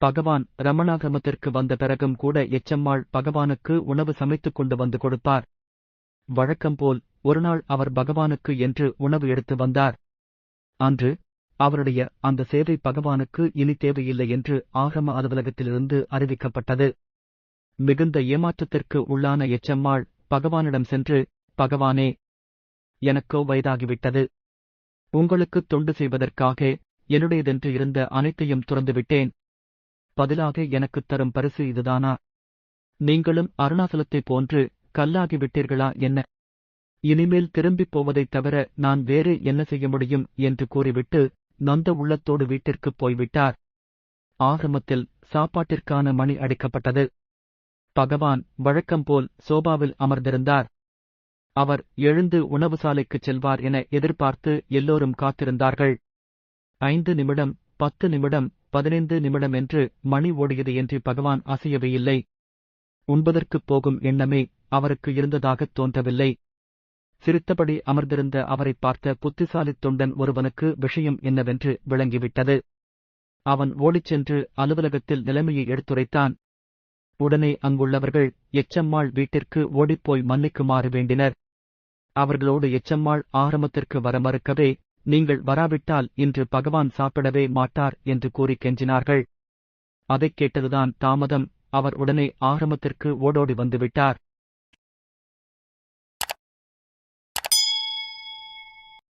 பகவான் ரமணாகிரமத்திற்கு வந்த பிறகும் கூட எச்சம்மாள் பகவானுக்கு உணவு சமைத்துக் கொண்டு வந்து கொடுப்பார் வழக்கம்போல் ஒருநாள் அவர் பகவானுக்கு என்று உணவு எடுத்து வந்தார். அன்று அவருடைய அந்த சேவை பகவானுக்கு இனி தேவையில்லை என்று ஆகம அலுவலகத்திலிருந்து அறிவிக்கப்பட்டது. மிகுந்த ஏமாற்றத்திற்கு உள்ளான எச்சம்மாள் பகவானிடம் சென்று பகவானே எனக்கோ வயதாகிவிட்டது. உங்களுக்கு தொண்டு செய்வதற்காக என்னுடையதென்று இருந்த அனைத்தையும் துறந்துவிட்டேன். பதிலாக எனக்குத் தரும் பரிசு இதுதானா? நீங்களும் அருணாசலத்தைப் போன்று கல்லாகிவிட்டீர்களா என்ன? இனிமேல் திரும்பிப் போவதைத் தவிர நான் வேறு என்ன செய்ய முடியும் என்று கூறிவிட்டு நொந்த உள்ளத்தோடு வீட்டிற்குப் போய்விட்டார். ஆசிரமத்தில் சாப்பாட்டிற்கான மணி அடிக்கப்பட்டது. பகவான் வழக்கம்போல் சோபாவில் அமர்ந்திருந்தார். அவர் எழுந்து உணவு சாலைக்குச் செல்வார் என எதிர்பார்த்து எல்லோரும் காத்திருந்தார்கள். ஐந்து நிமிடம் பத்து நிமிடம் பதினைந்து நிமிடம் என்று மணி ஓடியது என்று பகவான் அசையவே இல்லை. உண்பதற்குப் போகும் எண்ணமே அவருக்கு இருந்ததாகத் தோன்றவில்லை. சிரித்தபடி அமர்ந்திருந்த அவரைப் பார்த்த புத்திசாலித் தொண்டன் ஒருவனுக்கு விஷயம் என்னவென்று விளங்கிவிட்டது. அவன் ஓடிச் சென்று அலுவலகத்தில் நிலைமையை எடுத்துரைத்தான். உடனே அங்குள்ளவர்கள் எச்சம்மாள் வீட்டிற்கு ஓடிப்போய் மன்னிக்குமாறு வேண்டினர். அவர்களோடு எச்சம்மாள் ஆரம்பத்திற்கு வர மறுக்கவே நீங்கள் வராவிட்டால் இன்று பகவான் சாப்பிடவே மாட்டார் என்று கூறி கெஞ்சினார்கள். அதைக் கேட்டதுதான் தாமதம் அவர் உடனே ஆரம்பத்திற்கு ஓடோடி வந்துவிட்டார்.